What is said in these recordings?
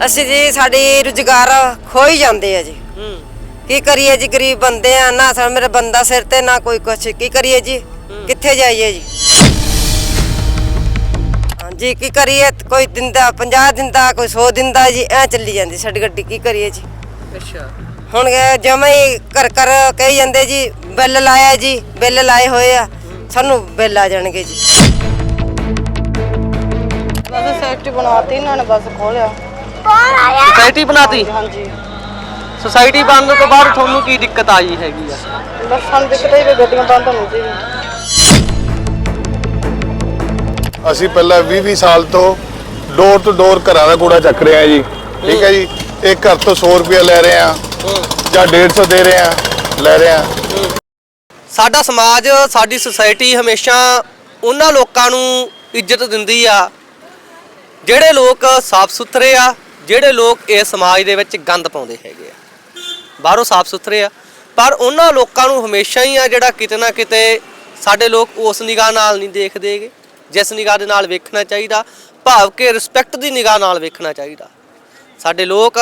ਅਸੀਂ ਜੀ ਸਾਡੀ ਰੁਜ਼ਗਾਰ ਖੋ ਹੀ ਜਾਂਦੇ ਆ ਜੀ। ਹੂੰ। ਕੀ ਕਰੀਏ ਜੀ ਗਰੀਬ ਬੰਦੇ ਆ ਨਾ ਸਾ ਮੇਰਾ ਬੰਦਾ ਸਿਰ ਤੇ ਨਾ ਕੋਈ ਕੁਛ। ਕੀ ਕਰੀਏ ਜੀ? ਕਿੱਥੇ ਜਾਈਏ ਜੀ? ਹਾਂਜੀ ਕੀ ਕਰੀਏ? ਕੋਈ ਦਿੰਦਾ 50 ਦਿੰਦਾ ਕੋਈ 100 ਦਿੰਦਾ ਜੀ ਐ ਚੱਲੀ ਜਾਂਦੀ ਸਾਡੀ ਗੱਡੀ। ਕੀ ਕਰੀਏ ਜੀ? ਅੱਛਾ। ਹੁਣ ਜਮਾ ਹੀ ਕਰ ਕਰ ਕਹੀ ਜਾਂਦੇ ਜੀ ਬਿੱਲ ਲਾਇਆ ਜੀ ਬਿੱਲ ਲਾਏ ਹੋਏ ਆ ਸਾਨੂੰ ਬਿੱਲ ਆ ਜਾਣਗੇ ਜੀ। ਬਸ ਸੇਫਟੀ ਬਣਾਤੀ ਇਹਨਾਂ ਨੇ ਬਸ ਖੋਲਿਆ। ਸੋਸਾਇਟੀ ਬਣਾਤੀ। ਹਾਂਜੀ ਸੋਸਾਇਟੀ ਬਣਨ ਤੋਂ ਬਾਅਦ ਤੁਹਾਨੂੰ ਕੀ ਦਿੱਕਤ ਆਈ ਹੈਗੀ ਆ? ਬਸ ਸਾਨੂੰ ਦਿੱਕਤ ਹੀ ਵੀ ਗੱਡੀਆਂ ਬੰਦ ਹੋਣੀ ਸੀ ਅਸੀਂ ਪਹਿਲਾਂ 20-20 ਸਾਲ ਤੋਂ ਡੋਰ ਟੂ ਡੋਰ ਘਰਾਂ ਦਾ ਕੂੜਾ ਚੱਕ ਰਹੇ ਆ ਜੀ। ਠੀਕ ਹੈ ਜੀ? ਇੱਕ ਘਰ ਤੋਂ 100 ਰੁਪਏ ਲੈ ਰਹੇ ਆ ਜਾਂ 150 ਦੇ ਰਹੇ ਆ ਲੈ ਰਹੇ ਆ ਸਾਡਾ ਸਮਾਜ ਸਾਡੀ ਸੁਸਾਇਟੀ ਹਮੇਸ਼ਾ ਉਹਨਾਂ ਲੋਕਾਂ ਨੂੰ ਇੱਜ਼ਤ ਦਿੰਦੀ ਆ ਜਿਹੜੇ ਲੋਕ ਸਾਫ਼ ਸੁਥਰੇ ਆ ਜਿਹੜੇ ਲੋਕ ਇਸ ਸਮਾਜ ਦੇ ਵਿੱਚ ਗੰਦ ਪਾਉਂਦੇ ਹੈਗੇ ਆ। ਬਾਹਰੋਂ ਸਾਫ਼ ਸੁਥਰੇ ਆ। ਪਰ ਉਹਨਾਂ ਲੋਕਾਂ ਨੂੰ ਹਮੇਸ਼ਾ ਹੀ ਆ ਜਿਹੜਾ ਕਿਤੇ ਨਾ ਕਿਤੇ ਸਾਡੇ ਲੋਕ ਉਸ ਨਿਗਾਹ ਨਾਲ ਨਹੀਂ ਦੇਖਦੇਗੇ ਜਿਸ ਨਿਗਾਹ ਦੇ ਨਾਲ ਵੇਖਣਾ ਚਾਹੀਦਾ। ਭਾਵ ਕਿ ਰਿਸਪੈਕਟ ਦੀ ਨਿਗਾਹ ਨਾਲ ਵੇਖਣਾ ਚਾਹੀਦਾ। ਸਾਡੇ ਲੋਕ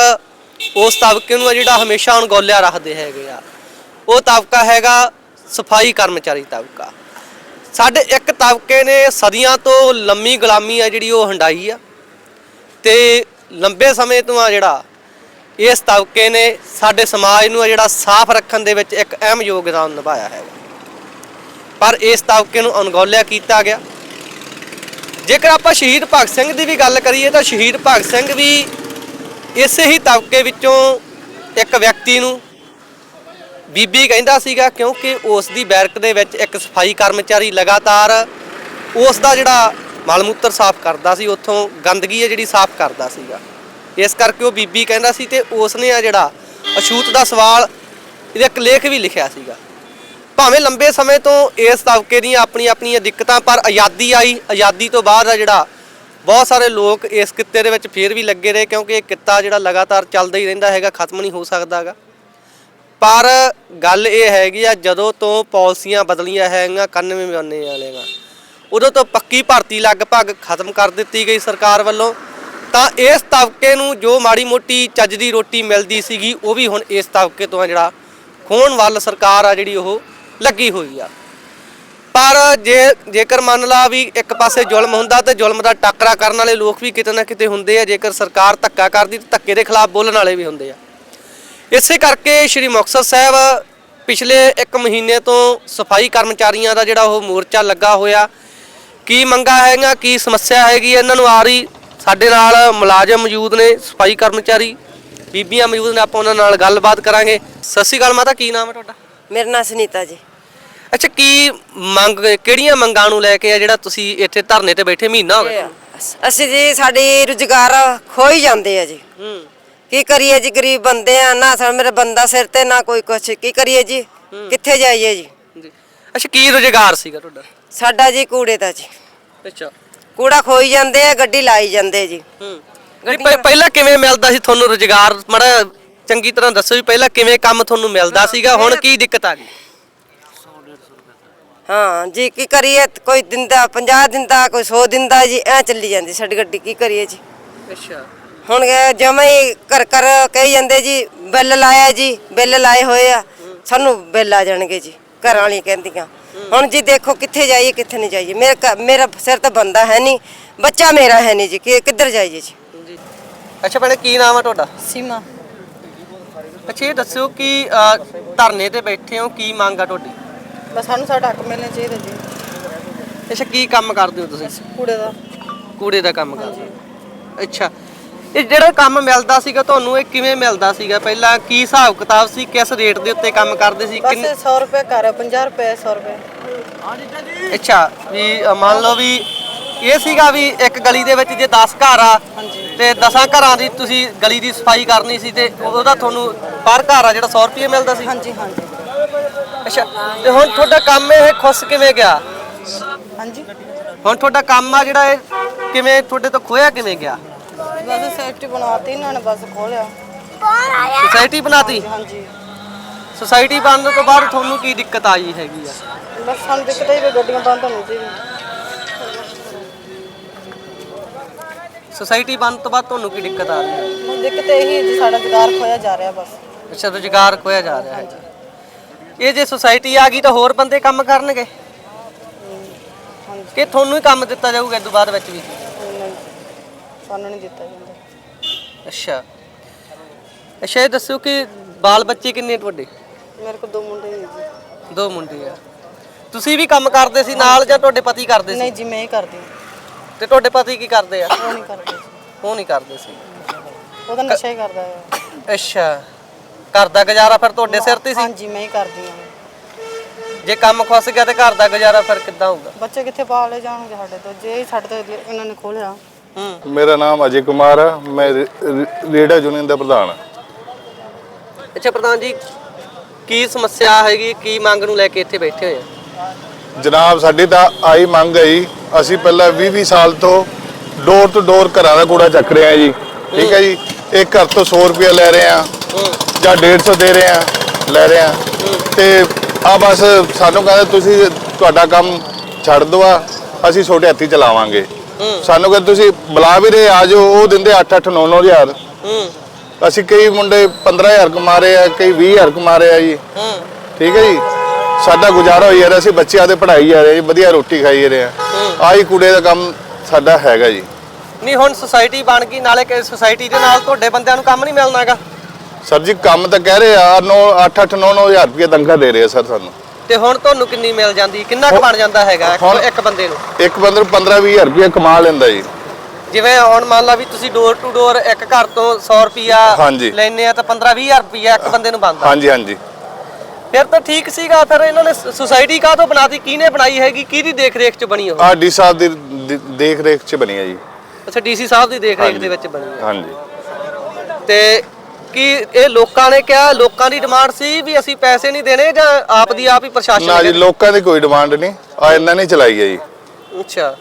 ਉਸ ਤਬਕੇ ਨੂੰ ਆ ਜਿਹੜਾ ਹਮੇਸ਼ਾ ਅਣਗੌਲਿਆ ਰੱਖਦੇ ਹੈਗੇ ਆ। ਉਹ ਤਬਕਾ ਹੈਗਾ ਸਫ਼ਾਈ ਕਰਮਚਾਰੀ ਤਬਕਾ। ਸਾਡੇ ਇੱਕ ਤਬਕੇ ਨੇ ਸਦੀਆਂ ਤੋਂ ਲੰਮੀ ਗੁਲਾਮੀ ਆ ਜਿਹੜੀ ਉਹ ਹੰਡਾਈ ਆ। ਤੇ ਲੰਬੇ ਸਮੇਂ ਤੋਂ ਆ ਜਿਹੜਾ, ਇਸ ਤਬਕੇ ਨੇ ਸਾਡੇ ਸਮਾਜ ਨੂੰ ਜਿਹੜਾ ਸਾਫ਼ ਰੱਖਣ ਦੇ ਵਿੱਚ ਇੱਕ ਅਹਿਮ ਯੋਗਦਾਨ ਨਿਭਾਇਆ ਹੈ। ਪਰ ਇਸ ਤਬਕੇ ਨੂੰ ਅਣਗੌਲਿਆ ਕੀਤਾ ਗਿਆ। ਜੇਕਰ ਆਪਾਂ ਸ਼ਹੀਦ ਭਗਤ ਸਿੰਘ ਦੀ ਵੀ ਗੱਲ ਕਰੀਏ ਤਾਂ ਸ਼ਹੀਦ ਭਗਤ ਸਿੰਘ ਵੀ ਇਸੇ ਹੀ ਤਬਕੇ ਵਿੱਚੋਂ ਇੱਕ ਵਿਅਕਤੀ ਨੂੰ ਬੀਬੀ ਕਹਿੰਦਾ ਸੀਗਾ, ਕਿਉਂਕਿ ਉਸ ਦੀ ਬੈਰਕ ਦੇ ਵਿੱਚ ਇੱਕ ਸਫ਼ਾਈ ਕਰਮਚਾਰੀ ਲਗਾਤਾਰ ਉਸ ਦਾ ਜਿਹੜਾ ਮਲ ਮੂਤਰ ਸਾਫ਼ ਕਰਦਾ ਸੀ, ਉੱਥੋਂ ਗੰਦਗੀ ਹੈ ਜਿਹੜੀ ਸਾਫ਼ ਕਰਦਾ ਸੀਗਾ। ਇਸ ਕਰਕੇ ਉਹ ਬੀਬੀ ਕਹਿੰਦਾ ਸੀ ਤੇ ਉਸ ਨੇ ਆ ਜਿਹੜਾ ਅਛੂਤ ਦਾ ਸਵਾਲ, ਇਹਦਾ ਇੱਕ ਲੇਖ ਵੀ ਲਿਖਿਆ ਸੀਗਾ। ਭਾਵੇਂ ਲੰਬੇ ਸਮੇਂ ਤੋਂ ਇਸ ਤਬਕੇ ਦੀਆਂ ਆਪਣੀਆਂ ਆਪਣੀਆਂ ਦਿੱਕਤਾਂ, ਪਰ ਆਜ਼ਾਦੀ ਆਈ। ਆਜ਼ਾਦੀ ਤੋਂ ਬਾਅਦ ਆ ਜਿਹੜਾ ਬਹੁਤ ਸਾਰੇ ਲੋਕ ਇਸ ਕਿੱਤੇ ਦੇ ਵਿੱਚ ਫੇਰ ਵੀ ਲੱਗੇ ਰਹੇ, ਕਿਉਂਕਿ ਇਹ ਕਿੱਤਾ ਜਿਹੜਾ ਲਗਾਤਾਰ ਚੱਲਦਾ ਹੀ ਰਹਿੰਦਾ ਹੈਗਾ, ਖਤਮ ਨਹੀਂ ਹੋ ਸਕਦਾਗਾ ਪਰ ਗੱਲ ਇਹ ਹੈਗੀ ਆ, ਜਦੋਂ ਤੋਂ ਪਾਲਿਸੀਆਂ ਬਦਲੀਆਂ ਹੈਗੀਆਂ 91 ਬੰਨੇ ਵਾਲੀਆਂ ਉਦੋਂ ਤੋਂ ਪੱਕੀ ਭਰਤੀ ਲਗਭਗ ਖਤਮ ਕਰ ਦਿੱਤੀ ਗਈ ਸਰਕਾਰ ਵੱਲੋਂ। ਤਾਂ ਇਸ ਤਬਕੇ ਨੂੰ ਜੋ ਮਾੜੀ ਮੋਟੀ ਚੱਜ ਦੀ ਰੋਟੀ ਮਿਲਦੀ ਸੀਗੀ, ਉਹ ਵੀ ਹੁਣ ਇਸ ਤਬਕੇ ਤੋਂ ਜਿਹੜਾ ਖੋਣ ਵੱਲ ਸਰਕਾਰ ਆ ਜਿਹੜੀ ਉਹ ਲੱਗੀ ਹੋਈ ਆ। ਪਰ ਜੇ ਜੇਕਰ ਮੰਨ ਲਾ ਵੀ ਇੱਕ ਪਾਸੇ ਜ਼ੁਲਮ ਹੁੰਦਾ ਤੇ ਜ਼ੁਲਮ ਦਾ ਟਾਕਰਾ ਕਰਨ ਵਾਲੇ ਲੋਕ ਵੀ ਕਿਤੇ ਨਾ ਕਿਤੇ ਹੁੰਦੇ ਆ, ਜੇਕਰ ਸਰਕਾਰ ਧੱਕਾ ਕਰਦੀ ਤਾਂ ਧੱਕੇ ਦੇ ਖਿਲਾਫ ਬੋਲਣ ਵਾਲੇ ਵੀ ਹੁੰਦੇ ਆ। ਇਸੇ ਕਰਕੇ ਸ਼੍ਰੀ ਮੁਕਤਸਰ ਸਾਹਿਬ ਪਿਛਲੇ 1 ਮਹੀਨੇ ਤੋਂ ਸਫ਼ਾਈ ਕਰਮਚਾਰੀਆਂ ਦਾ ਜਿਹੜਾ ਉਹ ਮੋਰਚਾ ਲੱਗਾ ਹੋਇਆ ਕੀ ਮੰਗਾ ਹੈਗਾ ਕੀ ਸਮੱਸਿਆ ਹੈਗੀ ਇਹਨਾਂ ਨੂੰ ਆ ਰਹੀ ਸਾਡੇ ਨਾਲ ਮੁਲਾਜ਼ਮ ਮੌਜੂਦ ਨੇ ਸਫ਼ਾਈ ਕਰਮਚਾਰੀ ਬੀਬੀਆਂ ਮੌਜੂਦ ਨੇ ਆਪਾਂ ਉਹਨਾਂ ਨਾਲ ਗੱਲਬਾਤ ਕਰਾਂਗੇ। ਸਤਿ ਸ਼੍ਰੀ ਅਕਾਲ ਮਾਤਾ ਕੀ ਨਾਮ ਹੈ ਤੁਹਾਡਾ? ਮੇਰਾ ਨਾਂ ਸੁਨੀਤਾ ਜੀ। ਅੱਛਾ ਕੀ ਮੰਗ ਕਿਹੜੀਆਂ ਮੰਗਾਂ ਨੂੰ ਲੈ ਕੇ ਆ ਜਿਹੜਾ ਤੁਸੀਂ ਇੱਥੇ ਧਰਨੇ ਤੇ ਬੈਠੇ ਮਹੀਨਾ ਹੋ ਗਿਆ ਅਸੀਂ ਜੀ ਸਾਡੀ ਰੁਜ਼ਗਾਰ ਖੋ ਹੀ ਜਾਂਦੇ ਆ ਜੀ। ਕੀ ਕਰੀਏ ਜੀ ਗਰੀਬ ਬੰਦੇ ਆ ਨਾ ਸਾ ਮੇਰਾ ਬੰਦਾ ਸਿਰ ਤੇ ਨਾ ਕੋਈ ਕੁਛ। ਕੀ ਕਰੀਏ ਜੀ? ਕਿੱਥੇ ਜਾਈਏ ਜੀ। ਅੱਛਾ ਕੀ ਰੁਜ਼ਗਾਰ ਸੀਗਾ ਤੁਹਾਡਾ? ਸਾਡਾ ਜੀ ਕੂੜੇ ਦਾ ਜੀ। ਅੱਛਾ। ਕੂੜਾ ਖੋਈ ਜਾਂਦੇ ਆ ਗੱਡੀ ਲਾਈ ਜਾਂਦੇ ਜੀ। ਹੂੰ। ਨਹੀਂ, ਪਹਿ- ਪਹਿਲਾਂ ਕਿਵੇਂ ਮਿਲਦਾ ਸੀ ਤੁਹਾਨੂੰ ਰੁਜ਼ਗਾਰ? ਮੜਾ ਚੰਗੀ ਤਰ੍ਹਾਂ ਦੱਸੋ ਵੀ ਪਹਿਲਾਂ ਕਿਵੇਂ ਕੰਮ ਤੁਹਾਨੂੰ ਮਿਲਦਾ ਸੀਗਾ ਹੁਣ ਕੀ ਦਿੱਕਤ ਆ ਗਈ? ਹਾਂ ਜੀ ਕੀ ਕਰੀਏ ਕੋਈ ਦਿੰਦਾ 50 ਦਿੰਦਾ ਕੋਈ 100 ਦਿੰਦਾ ਜੀ ਐ ਚੱਲੀ ਜਾਂਦੀ ਸਾਡੀ ਗੱਡੀ ਕੀ ਕਰੀਏ ਜੀ। ਅੱਛਾ। ਹੁਣ ਜਮਾ ਹੀ ਕਰ ਕਰ ਕਹੀ ਜਾਂਦੇ ਜੀ ਬਿੱਲ ਲਾਇਆ ਜੀ ਬਿੱਲ ਲਾਏ ਹੋਏ ਆ ਸਾਨੂੰ ਬਿੱਲ ਆ ਜਾਣਗੇ ਜੀ ਘਰਾਂ ਵਾਲੀ ਕਹਿੰਦੀਆਂ। ਹੁਣ ਜੀ ਦੇਖੋ ਕਿੱਥੇ ਜਾਈਏ ਕਿੱਥੇ ਨਹੀਂ ਜਾਈਏ। ਮੇਰੇ ਮੇਰਾ ਸਿਰ ਤਾਂ ਬੰਦਾ ਹੈ ਨਹੀਂ। ਬੱਚਾ ਮੇਰਾ ਹੈ ਨਹੀਂ ਜੀ ਕਿ ਕਿੱਧਰ ਜਾਈਏ ਜੀ? ਅੱਛਾ ਭੈਣੇ ਕੀ ਨਾਮ ਆ ਤੁਹਾਡਾ? ਸੀਮਾ। ਅੱਛਾ ਇਹ ਦੱਸਿਓ ਕਿ ਧਰਨੇ ਤੇ ਬੈਠੇ ਹੋ ਕੀ ਮੰਗ ਆ ਤੁਹਾਡੀ? ਬਸ ਸਾਨੂੰ ਸਾਡਾ ਹੱਕ ਮਿਲਣਾ ਚਾਹੀਦਾ ਜੀ। ਅੱਛਾ ਕੀ ਕੰਮ ਕਰਦੇ ਹੋ ਤੁਸੀਂ? ਕੂੜੇ ਦਾ। ਕੂੜੇ ਦਾ ਕੰਮ ਕਰਦੇ ਹੋ। ਅੱਛਾ ਇਹ ਜਿਹੜਾ ਕੰਮ ਮਿਲਦਾ ਸੀਗਾ ਤੁਹਾਨੂੰ ਇਹ ਕਿਵੇਂ ਮਿਲਦਾ ਸੀਗਾ? ਪਹਿਲਾਂ ਕੀ ਹਿਸਾਬ ਕਿਤਾਬ ਸੀ? ਕਿਸ ਰੇਟ ਦੇ ਉੱਤੇ ਕੰਮ ਕਰਦੇ ਸੀ? ਬਸ ਕਿੰਨ- 100 ਰੁਪਏ ਘਰ 50 ਰੁਪਏ 100 ਰੁਪਏ। ਅੱਛਾ ਵੀ ਅ, ਮੰਨ ਲਓ ਵੀ ਇਹ ਸੀਗਾ ਵੀ ਇੱਕ ਗਲੀ ਦੇ ਵਿੱਚ ਜੇ 10 ਘਰ ਆ। ਤੇ 10 ਘਰਾਂ ਦੀ ਤੁਸੀਂ ਗਲੀ ਦੀ ਸਫ਼ਾਈ ਕਰਨੀ ਸੀ ਤੇ ਉਹਦਾ ਤੁਹਾਨੂੰ ਪਰ ਘਰ ਆ ਜਿਹੜਾ 100 ਰੁਪਏ ਮਿਲਦਾ ਸੀ? ਹਾਂਜੀ ਹਾਂਜੀ। ਅੱਛਾ ਤੇ ਹੁਣ ਤੁਹਾਡਾ ਕੰਮ ਇਹ ਖੁੱਸ ਕਿਵੇਂ ਗਿਆ? ਹਾਂਜੀ। ਹੁਣ ਤੁਹਾਡਾ ਕੰਮ ਆ ਜਿਹੜਾ ਇਹ ਕਿਵੇਂ ਤੁਹਾਡੇ ਤੋਂ ਖੋਇਆ ਕਿਵੇਂ ਗਿਆ? ਬਸ ਸੇਫਟੀ ਬਣਾਤੀ ਇਹਨਾਂ ਨੇ ਬਸ ਖੋਲਿਆ। ਸੁਸਾਇਟੀ ਬਣਾਤੀ? ਹਾਂਜੀ। ਸੁਸਾਇਟੀ ਬਣਨ ਤੋਂ ਬਾਅਦ ਤੁਹਾਨੂੰ ਕੀ ਦਿੱਕਤ ਆਈ ਹੈਗੀ ਆ? ਬਸ ਸਾਨੂੰ ਦਿੱਕਤ ਹੀ ਵੀ ਗੱਡੀਆਂ ਬੰਦ ਹੋਣੀ ਸੀ। ਸੁਸਾਇਟੀ ਬਣਨ ਤੋਂ ਬਾਅਦ ਤੁਹਾਨੂੰ ਕੀ ਦਿੱਕਤ ਆ ਰਹੀ ਹੈ? ਦਿੱਕਤ ਇਹੀ ਹੈ ਜੀ ਸਾਡਾ ਜੁਗਾਰ ਖੋਇਆ ਜਾ ਰਿਹਾ ਬਸ। ਅੱਛਾ ਰੁਜ਼ਗਾਰ ਖੋਇਆ ਜਾ ਰਿਹਾ ਹੈ ਜੀ। ਇਹ ਜੇ ਸੁਸਾਇਟੀ ਆ ਗਈ ਤਾਂ ਹੋਰ ਬੰਦੇ ਕੰਮ ਕਰਨਗੇ? ਕਿ ਤੁਹਾਨੂੰ ਹੀ ਕੰਮ ਦਿੱਤਾ ਜਾਊਗਾ ਇਸ ਤੋਂ ਬਾਅਦ ਵਿੱਚ ਵੀ? ਨਹੀਂ, ਸਾਨੂੰ ਨਹੀਂ ਦਿੱਤਾ ਜਾਂਦਾ। ਅੱਛਾ। ਅੱਛਾ ਇਹ ਦੱਸੋ ਕਿ ਬਾਲ ਬੱਚੇ ਕਿੰਨੇ ਤੁਹਾਡੇ? ਮੇਰੇ ਕੋਲ ਦੋ ਮੁੰਡੇ ਨੇ ਜੀ। ਦੋ ਮੁੰਡੇ ਆ। ਤੁਸੀਂ ਵੀ ਕੰਮ ਕਰਦੇ ਸੀ ਨਾਲ ਜਾਂ ਤੁਹਾਡੇ ਪਤੀ ਕਰਦੇ ਸੀ? ਨਹੀਂ ਜੀ ਮੈਂ ਹੀ ਕਰਦੀ ਹਾਂ। ਤੇ ਤੁਹਾਡੇ ਪਤੀ ਕੀ ਕਰਦੇ ਆ? ਉਹ ਨਹੀਂ ਕਰਦੇ ਜੀ। ਉਹ ਨਹੀਂ ਕਰਦੇ ਸੀ। ਉਹ ਤਾਂ ਨਸ਼ਾ ਹੀ ਕਰਦਾ ਹੈ ਅੱਛਾ। ਘਰ ਦਾ ਗੁਜ਼ਾਰਾ ਫਿਰ ਤੁਹਾਡੇ ਸਿਰ ਤੇ ਸੀ? ਹਾਂਜੀ ਮੈਂ ਹੀ ਕਰਦੀ ਹਾਂ। ਜੇ ਕੰਮ ਖੁੱਸ ਗਿਆ ਤੇ ਘਰ ਦਾ ਗੁਜ਼ਾਰਾ ਫਿਰ ਕਿੱਦਾਂ ਹੋਊਗਾ? ਬੱਚੇ ਕਿੱਥੇ ਪਾਲੇ ਜਾਣਗੇ ਸਾਡੇ ਤੋਂ? ਜੇ ਹੀ ਸਾਡੇ ਤੋਂ ਇਹਨਾਂ ਨੇ ਖੋਲਿਆ। ਮੇਰਾ ਨਾਮ ਅਜੇ ਕੁਮਾਰ ਆ ਮੈਂ ਰੇ- ਰੇ- ਰੇਡਾ ਯੂਨੀਅਨ ਦਾ ਪ੍ਰਧਾਨ ਹਾਂ ਅੱਛਾ ਪ੍ਰਧਾਨ ਜੀ ਕੀ ਸਮੱਸਿਆ ਹੈਗੀ ਕੀ ਮੰਗ ਨੂੰ ਲੈ ਕੇ ਇੱਥੇ ਬੈਠੇ ਹੋਏ ਆ? ਜਨਾਬ ਸਾਡੀ ਤਾਂ ਆਈ ਮੰਗ ਹੈ ਜੀ। ਅਸੀਂ ਪਹਿਲਾਂ 20 20 ਸਾਲ ਤੋਂ ਡੋਰ ਟੂ ਡੋਰ ਘਰਾਂ ਦਾ ਕੂੜਾ ਚੱਕ ਰਹੇ ਹਾਂ ਜੀ। ਠੀਕ ਹੈ ਜੀ। ਇੱਕ ਘਰ ਤੋਂ 100 ਰੁਪਏ ਲੈ ਰਹੇ ਹਾਂ। ਜਾਂ 150 ਦੇ ਰਹੇ ਹਾਂ। ਲੈ ਰਹੇ ਹਾਂ। ਤੇ ਆ ਬਸ ਸਾਨੂੰ ਕਹਿੰਦੇ ਤੁਸੀਂ ਤੁਹਾਡਾ ਕੰਮ ਛੱਡ ਦਿਓ ਆ ਅਸੀਂ ਛੋਟੇ ਹੱਥੀ ਚਲਾਵਾਂਗੇ। ਸਾਨੂੰ ਕਹਿੰਦੇ ਤੁਸੀਂ ਬੁਲਾ ਵੀ ਰਹੇ ਆ ਜਾਓ ਉਹ ਦਿੰਦੇ 8 8 9 9 ਹਜ਼ਾਰ। ਹੂੰ। ਅਸੀਂ ਕਈ ਮੁੰਡੇ 15000 ਕਮਾ ਰਹੇ ਆ ਕਈ 20000 ਕਮਾ ਰਹੇ ਆ ਜੀ। ਹੂੰ। ਠੀਕ ਹੈ ਜੀ? ਸਾਡਾ ਗੁਜ਼ਾਰਾ ਹੋਈ ਜਾ ਰਿਹਾ ਅਸੀਂ ਬੱਚਿਆਂ ਦੇ ਪੜ੍ਹਾਈ ਜਾ ਰਹੇ ਜੀ ਵਧੀਆ ਰੋਟੀ ਖਾਈ ਜਾ ਰਹੇ ਆ। ਆਹੀ ਕੂੜੇ ਦਾ ਕੰਮ ਸਾਡਾ ਹੈਗਾ ਜੀ। ਨਹੀਂ ਹੁਣ ਸੁਸਾਇਟੀ ਬਣ ਗਈ ਨਾਲੇ ਕਿ ਸੁਸਾਇਟੀ ਦੇ ਨਾਲ ਤੁਹਾਡੇ ਬੰਦਿਆਂ ਨੂੰ ਕੰਮ ਨਹੀਂ ਮਿਲਣਾਗਾ। ਸਰ ਜੀ ਕੰਮ ਤਾਂ ਕਹਿ ਰਹੇ ਆ 9 8 8 9 9000 ਰੁਪਏ ਤਨਖਾਹ ਦੇ ਰਹੇ ਆ ਸਰ ਸਾਨੂੰ। ਤੇ ਹੁਣ ਤੁਹਾਨੂੰ ਕਿੰਨੀ ਮਿਲ ਜਾਂਦੀ? ਕਿੰਨਾ ਕੁ ਬਣ ਜਾਂਦਾ ਹੈਗਾ ਇੱਕ- ਹੁਣ- ਇੱਕ ਬੰਦੇ ਨੂੰ? ਇੱਕ ਬੰਦੇ ਨੂੰ 15 20000 ਰੁਪਏ ਕਮਾ ਲੈਂਦਾ ਜੀ। ਜਿਵੇਂ ਹੁਣ ਮੰਨ ਲਾ ਵੀ ਤੁਸੀਂ ਡੋਰ ਟੂ ਡੋਰ ਇੱਕ ਘਰ ਤੋਂ 100 ਰੁਪਿਆ ਹਾਂਜੀ। ਲੈਨੇ ਆ ਤਾਂ 15 20000 ਰੁਪਿਆ ਇੱਕ ਬੰਦੇ ਨੂੰ ਬਣਦਾ। ਹਾਂਜੀ ਹਾਂਜੀ। ਫਿਰ ਤਾਂ ਠੀਕ ਸੀਗਾ ਫਿਰ ਇਹਨਾਂ ਨੇ ਸੁਸਾਇਟੀ ਕਾਹਤੋਂ ਬਣਾਤੀ? ਕਿਹਨੇ ਬਣਾਈ ਹੈਗੀ? ਕਿਹਦੀ ਦੇਖ ਰੇਖ ਚ ਬਣੀ ਉਹ? ਆ ਡੀ ਸਾਹਿਬ ਦੀ ਦੀ ਦੇਖ ਰੇਖ ਚ ਬਣੀ ਹੈ ਜੀ। ਅੱਛਾ ਡੀਸੀ ਸਾਹਿਬ ਦੀ ਦੇਖ ਰੇਖ ਦੇ ਵਿੱਚ ਬਣੀ ਹੈ ਹਾਂਜੀ। ਤੇ ਕੀ ਇਹ ਲੋਕਾਂ ਨੇ ਕਿਹਾ ਲੋਕਾਂ ਦੀ ਡਿਮਾਂਡ ਸੀ ਵੀ ਅਸੀਂ ਪੈਸੇ ਨਹੀਂ ਦੇਣੇ ਜਾਂ ਆਪ ਦੀ ਆਪ ਹੀ ਪ੍ਰਸ਼ਾਸਨ ਨਾ ਨੇ ਜੀ ਲੋਕਾਂ ਦੀ ਕੋਈ ਡਿਮਾਂਡ ਨਹੀਂ। ਆ ਇਹਨਾਂ ਨੇ ਚਲਾਈ ਹੈ ਜੀ ਕਿਹਾ? ਅੱਛਾ।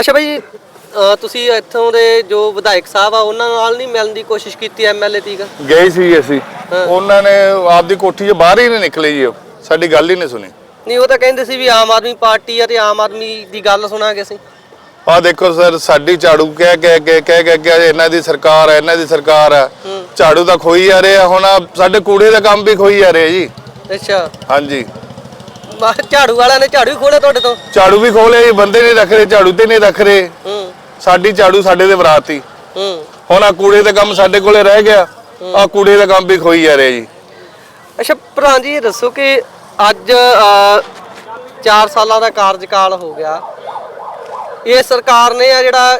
ਅੱਛਾ ਭਾਈ ਅਹ ਤੁਸੀਂ ਇੱਥੋਂ ਦੇ ਜੋ ਵਿਧਾਇਕ ਸਾਹਿਬ ਆ ਉਹਨਾਂ ਨਾਲ ਨਹੀਂ ਮਿਲਣ ਦੀ ਕੋਸ਼ਿਸ਼ ਕੀਤੀ ਐਮਐਲਏ ਤੀਕ ਗਏ ਸੀ ਅਸੀਂ। ਉਹਨਾਂ ਨੇ ਆਪਦੀ ਕੋਠੀ 'ਚ ਬਾਹਰ ਹੀ ਨਹੀਂ ਨਿਕਲੇ ਜੀ ਉਹ। ਸਾਡੀ ਗੱਲ ਹੀ ਨਹੀਂ ਸੁਣੀ। ਨਹੀਂ ਉਹ ਤਾਂ ਕਹਿੰਦੇ ਸੀ ਵੀ ਆਮ ਆਦਮੀ ਪਾਰਟੀ ਆ ਤੇ ਆਮ ਆਦਮੀ ਦੀ ਗੱਲ ਸੁਣਾਂਗੇ ਅਸੀਂ। ਆ ਦੇਖੋ ਸਰ ਸਾਡੀ ਝਾੜੂ ਕਹਿ ਕਹਿ ਕੇ ਕਹਿ ਕਹਿ ਕੇ ਇਹਨਾਂ ਦੀ ਸਰਕਾਰ ਹੈ ਇਹਨਾਂ ਦੀ ਸਰਕਾਰ ਹੈ। ਝਾੜੂ ਤਾਂ ਖੋਈ ਜਾ ਰਹੇ ਆ ਹੁਣ ਆਹ ਸਾਡੇ ਕੂੜੇ ਦਾ ਕੰਮ ਵੀ ਖੋਈ ਜਾ ਰਹੇ ਜੀ। ਅੱਛਾ। ਹਾਂਜੀ। ਮਾ ਝਾੜੂ ਵਾਲਿਆਂ ਨੇ ਝਾੜੂ ਹੀ ਖੋਲੇ ਤੁਹਾਡੇ ਤੋਂ? ਝਾੜੂ ਵੀ ਖੋਲੇ ਜੀ ਬੰਦੇ ਨਹੀਂ ਰੱਖ ਰਹੇ ਝਾੜੂ ਤੇ ਨਹੀਂ ਰੱਖ ਰਹੇ। ਹੂੰ। ਸਾਡੀ ਝਾੜੂ ਸਾਡੇ ਦੇ ਬਰਾਤੀ ਹੂੰ। ਹੁਣ ਆ ਕੂੜੇ ਦਾ ਕੰਮ ਸਾਡੇ ਕੋਲੇ ਰਹਿ ਗਿਆ। ਆ ਕੂੜੇ ਦਾ ਕੰਮ ਵੀ ਖੋਈ ਜਾ ਰਿਹਾ ਜੀ। ਅੱਛਾ ਪ੍ਰਧਾਨ ਜੀ ਇਹ ਦੱਸੋ ਕਿ ਅੱਜ 4 ਸਾਲਾਂ ਦਾ ਕਾਰਜਕਾਲ ਹੋ ਗਿਆ। ਇਹ ਸਰਕਾਰ ਨੇ ਆ ਜਿਹੜਾ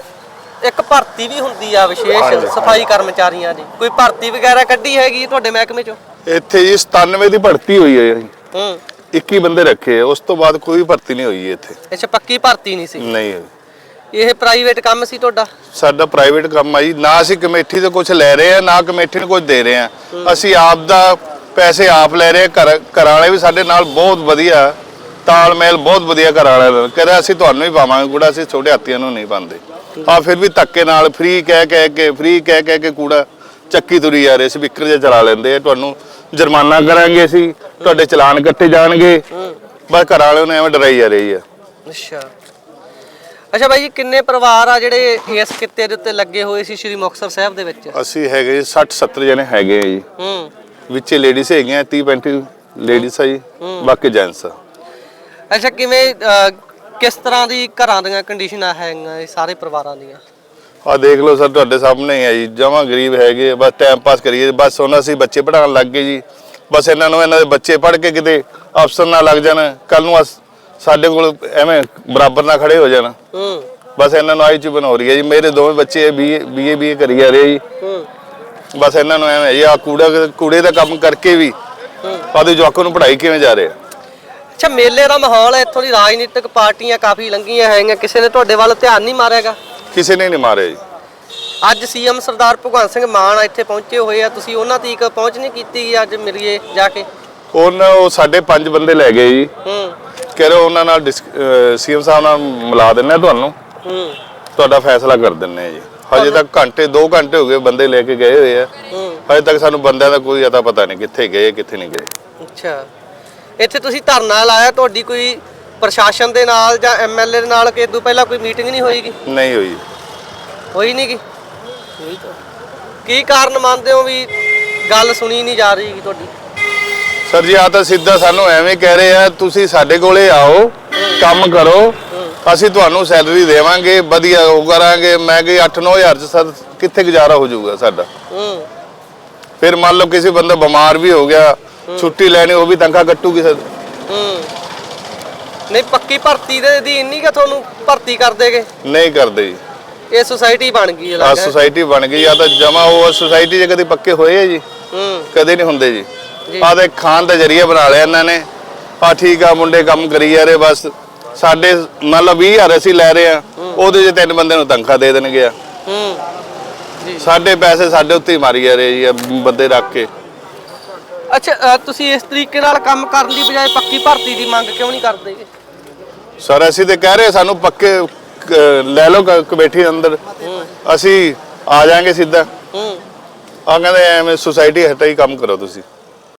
ਇੱਕ ਭਰਤੀ ਵੀ ਹੁੰਦੀ ਆ ਵਿਸ਼ੇਸ਼। ਸਫ਼ਾਈ ਕਰਮਚਾਰੀਆਂ ਦੀ। ਕੋਈ ਭਰਤੀ ਵਗੈਰਾ ਕੱਢੀ ਹੈਗੀ ਤੁਹਾਡੇ ਮਹਿਕਮੇ ਚੋਂ? ਇੱਥੇ ਜੀ 97 ਦੀ ਭਰਤੀ ਹੋਈ ਹੈ ਜੀ। ਹੂੰ। 21 ਬੰਦੇ ਰੱਖੇ ਆ, ਉਸ ਤੋਂ ਬਾਅਦ ਕੋਈ ਭਰਤੀ ਨਹੀਂ ਹੋਈ ਇੱਥੇ। ਅੱਛਾ ਪੱਕੀ ਭਰਤੀ ਨਹੀਂ ਸੀ? ਨਹੀਂ। ਹੋਈ। ਇਹ ਪ੍ਰਾਈਵੇਟ ਕੰਮ ਸੀ ਤੁਹਾਡਾ? ਸਾਡਾ ਪ੍ਰਾਈਵੇਟ ਕੰਮ ਆ ਜੀ। ਨਾ ਅਸੀਂ ਕਮੇਟੀ ਤੋਂ ਕੁਝ ਲੈ ਰਹੇ ਆ ਨਾ ਕਮੇਟੀ ਨੂੰ ਕੁਝ ਦੇ ਰਹੇ ਆ। ਅਸੀਂ ਆਪ ਦਾ ਪੈਸੇ ਆਪ ਲੈ ਰਹੇ ਘਰ ਘਰ ਵਾਲੇ ਵੀ ਸਾਡੇ ਨਾਲ ਬਹੁਤ ਵਧੀਆ। ਤਾਲਮੇਲ ਬਹੁਤ ਵਧੀਆ ਘਰ ਵਾਲੇ ਨਾਲ। ਕਹਿੰਦਾ ਅਸੀਂ ਤੁਹਾਨੂੰ ਹੀ ਪਾਵਾਂਗੇ ਕੂੜਾ ਅਸੀਂ ਛੋਟੇ ਹਾਥੀਆਂ ਨੂੰ ਨਹੀਂ ਪਾਉਂਦੇ। ਆ ਫਿਰ ਵੀ ਧੱਕੇ ਨਾਲ ਫ੍ਰੀ ਕਹਿ ਕਹਿ ਕੇ ਫ੍ਰੀ ਕਹਿ ਕਹਿ ਕੇ ਕੂੜਾ ਚੱਕੀ ਤੁਰੀ ਜਾ ਰਹੇ ਸਪੀਕਰ ਜੇ ਚਲਾ ਲੈਂਦੇ ਆ। ਤੁਹਾਨੂੰ ਜੁਰਮਾਨਾ ਕਰਾਂਗੇ ਅਸੀਂ ਤੁਹਾਡੇ ਚਲਾਨ ਕੱਟੇ ਜਾਣਗੇ। ਬਸ ਘਰ ਵਾਲਿਆਂ ਨੂੰ ਐਵੇਂ ਡਰਾਈ ਜਾ ਰਹੀ ਆ। ਅੱਛਾ। ਅੱਛਾ ਬਾਈ ਜੀ ਕਿੰਨੇ ਪਰਿਵਾਰ ਆ ਜਿਹੜੇ ਇਸ ਕਿੱਤੇ ਦੇ ਉੱਤੇ ਲੱਗੇ ਹੋਏ ਸੀ ਸ਼੍ਰੀ ਮੁਕਤਸਰ ਸਾਹਿਬ ਦੇ ਵਿੱਚ? ਅਸੀਂ ਹੈਗੇ 60 70 ਜਣੇ ਹੈਗੇ ਆ ਜੀ। ਹੂੰ। ਵਿੱਚ ਲੇਡੀਜ਼ ਹੈਗੀਆਂ 30 35 ਲੇਡੀਜ਼ ਆ ਜੀ ਬਾਕੀ ਜੈਂਟਸ ਆ। ਅੱਛਾ ਕਿਵੇਂ ਅਹ, ਕਿਸ ਤਰ੍ਹਾਂ ਦੀ ਘਰਾਂ ਦੀਆਂ ਕੰਡੀਸ਼ਨਾਂ ਹੈਗੀਆਂ ਇਹ ਸਾਰੇ ਪਰਿਵਾਰਾਂ ਦੀਆਂ? ਆ ਦੇਖ ਲਓ ਸਰ ਤੁਹਾਡੇ ਸਾਹਮਣੇ ਹੀ ਜੀ। ਜਮਾਂ ਗਰੀਬ ਹੈਗੇ ਬਸ ਟਾਈਮ ਪਾਸ ਕਰੀਏ। ਬਸ ਹੁਣ ਅਸੀਂ ਬੱਚੇ ਪੜਾਉਣ ਲੱਗ ਗਏ ਜੀ। ਬਸ ਇਹਨਾਂ ਨੂੰ ਇਹਨਾਂ ਦੇ ਬੱਚੇ ਪੜ੍ਹ ਕੇ ਕਿਤੇ ਅਫਸਰ ਨਾ ਲੱਗ ਜਾਣ। ਕੱਲ ਨੂੰ ਅਸ- ਸਾਡੇ ਕੋਲ ਐਵੇਂ ਬਰਾਬਰ ਨਾ ਖੜੇ ਹੋ ਜਾਣ। ਹੂੰ। ਬਸ ਇਹਨਾਂ ਨੂੰ ਆਈ ਚੀਜ਼ ਹੋ ਰਹੀ ਹੈ ਜੀ। ਮੇਰੇ ਦੋਵੇਂ ਬੱਚੇ ਬੀਏ ਬੀਏ ਬੀਏ ਕਰੀ ਜਾ ਰਹੇ ਜੀ। ਹੂੰ। ਬਸ ਇਹਨਾਂ ਨੂੰ ਐਵੇਂ ਜੀ ਆ ਕੂੜਾ ਕੂੜੇ ਦਾ ਕੰਮ ਕਰਕੇ ਵੀ ਆਦੇ ਜਵਾਕਾਂ ਨੂੰ ਪੜ੍ਹਾਈ ਕਿਵੇਂ ਜਾ ਰਹੇ ਆ? ਅੱਛਾ ਮੇਲੇ ਦਾ ਮਾਹੌਲ ਹੈ ਇੱਥੋਂ ਦੀ ਰਾਜਨੀਤਿਕ ਪਾਰਟੀਆਂ ਕਾਫੀ ਲੰਘੀਆਂ ਹੈਗੀਆਂ ਕਿਸੇ ਨੇ ਤੁਹਾਡੇ ਵੱਲ ਧਿਆਨ ਨਹੀਂ ਮਾਰਿਆਗਾ? ਕਿਸੇ ਨੇ ਨਹੀਂ ਮਾਰਿਆ ਜੀ। ਅੱਜ ਸੀਐਮ ਸਰਦਾਰ ਭਗਵੰਤ ਸਿੰਘ ਮਾਨ ਇੱਥੇ ਪਹੁੰਚੇ ਹੋਏ ਆ ਤੁਸੀਂ ਉਹਨਾਂ ਤੀਕ ਪਹੁੰਚ ਨਹੀਂ ਕੀਤੀ ਅੱਜ ਮਿਲੀਏ ਜਾ ਕੇ? ਉਹਨਾਂ ਉਹ ਸਾਡੇ ਪੰਜ ਬੰਦੇ ਲੈ ਗਏ ਜੀ। ਹੂੰ। ਕਹਿ ਰਹੇ ਉਹਨਾਂ ਨਾਲ ਸੀਐਮ ਸਾਹਿਬ ਨਾਲ ਮਿਲਾ ਦਿੰਨੇ ਤੁਹਾਨੂੰ। ਹੂੰ। ਤੁਹਾਡਾ ਫੈਸਲਾ ਕਰ ਦਿੰਨੇ ਆ ਜੀ। ਹਜੇ ਤੱਕ ਘੰਟੇ 2 ਘੰਟੇ ਹੋ ਗਏ ਬੰਦੇ ਲੈ ਕੇ ਗਏ ਹੋਏ ਆ। ਹੂੰ। ਹਜੇ ਤੱਕ ਸਾਨੂੰ ਬੰਦਿਆਂ ਦਾ ਕੋਈ ਅਤਾ ਪਤਾ ਨਹੀਂ ਕਿੱਥੇ ਗਏ ਕਿੱਥੇ ਨਹੀਂ ਗਏ। ਅੱਛਾ। ਇੱਥੇ ਤੁਸੀਂ ਧਰਨਾ ਲਾਇਆ ਤੁਹਾਡੀ ਕੋਈ ਪ੍ਰਸ਼ਾਸਨ ਦੇ ਨਾਲ ਜਾਂ ਐਮਐਲਏ ਦੇ ਨਾਲ ਕਿ ਇਦੋਂ ਪਹਿਲਾਂ ਕੋਈ ਮੀਟਿੰਗ ਨਹੀਂ ਹੋਈਗੀ? ਨਹੀਂ ਹੋਈ। ਹੋਈ ਨਹੀਂ ਗੀ ਕੀ ਕਾਰਨ ਮੰਨਦੇ ਹੋ ਵੀ ਗੱਲ ਸੁਣੀ ਨਹੀਂ ਜਾ ਰਹੀ ਤੁਹਾਡੀ? ਸਰ ਜੀ ਆ ਤਾਂ ਸਿੱਧਾ ਸਾਨੂੰ ਐਵੇਂ ਕਹਿ ਰਹੇ ਆ ਤੁਸੀਂ ਸਾਡੇ ਕੋਲੇ ਆਓ ਕੰਮ ਕਰੋ ਅਸੀਂ ਤੁਹਾਨੂੰ ਸੈਲਰੀ ਦੇਵਾਂਗੇ ਵਧੀਆ ਉਹ ਕਰਾਂਗੇ। ਮੈਂ ਕਿ 8-9000 ਚ ਸਰ ਕਿੱਥੇ ਗੁਜ਼ਾਰਾ ਹੋ ਜਾਊਗਾ ਸਾਡਾ? ਹੂੰ। ਫਿਰ ਮੰਨ ਲਓ ਕਿਸੇ ਬੰਦਾ ਬਿਮਾਰ ਵੀ ਹੋ ਗਿਆ ਛੁੱਟੀ ਲੈਣੀ ਉਹ ਵੀ ਤਨਖਾਹ ਕੱਟੂਗੀ ਸਰ। ਹੂੰ। ਨਹੀਂ ਪੱਕੀ ਭਰਤੀ ਦੇ ਦੀ ਇੰਨੀ ਕਿ ਤੁਹਾਨੂੰ ਭਰਤੀ ਕਰ ਦੇਗੇ? ਨਹੀਂ ਕਰਦੇ ਜੀ। ਇਹ ਸੁਸਾਇਟੀ ਬਣ ਗਈ ਆ ਲੱਗਾ ਸੁਸਾਇਟੀ ਬਣ ਗਈ ਆ ਤਾਂ ਜਮਾ ਉਹ ਸੁਸਾਇਟੀ 'ਚ ਕਦੇ ਪੱਕੇ ਹੋਏ ਆ ਜੀ ਹੂੰ। ਕਦੇ ਨਹੀਂ ਹੁੰਦੇ ਜੀ। ਜੀ। ਆ ਤਾਂ ਖਾਨ ਦਾ ਜਰੀਆ ਬਣਾ ਲਿਆ ਇਹਨਾਂ ਨੇ। ਆ ਠੀਕ ਆ ਮੁੰਡੇ ਕੰਮ ਕਰੀ ਜਾ ਰਹੇ ਬਸ। ਸਾਡੇ ਮੰਨ ਲਓ 20000 ਅਸੀਂ ਲੈ ਰਹੇ ਆ ਉਹਦੇ 'ਚ ਤਿੰਨ ਬੰਦੇ ਨੂੰ ਤਨਖਾਹ ਦੇ ਦੇਣਗੇ ਆ। ਹੂੰ। ਸਾਡੇ ਪੈਸੇ ਸਾਡੇ ਉੱਤੇ ਹੀ ਮਾਰੀ ਜਾ ਰਹੇ ਜੀ ਬੰਦੇ ਰੱਖ ਕੇ। ਅੱਛਾ ਅ, ਤੁਸੀਂ ਇਸ ਤਰੀਕੇ ਨਾਲ ਕੰਮ ਕਰਨ ਦੀ ਬਜਾਏ ਪੱਕੀ ਭਰਤੀ ਦੀ ਮੰਗ ਕਿਉਂ ਨਹੀਂ ਕਰਦੇ? ਸਰ ਅਸੀਂ ਤੇ ਕਹਿ ਰਹੇ ਸਾਨੂੰ ਪੱਕੇ ਕ- ਲੈ ਲਓ ਕ- ਕਮੇਟੀ ਅੰਦਰ। ਅਸੀਂ ਆ ਜਾਾਂਗੇ ਸਿੱਧਾ। ਹੂੰ। ਆ ਕਹਿੰਦੇ ਐਵੇਂ ਸੁਸਾਇਟੀ ਹਟਾ ਹੀ ਕੰਮ ਕਰੋ ਤੁਸੀਂ।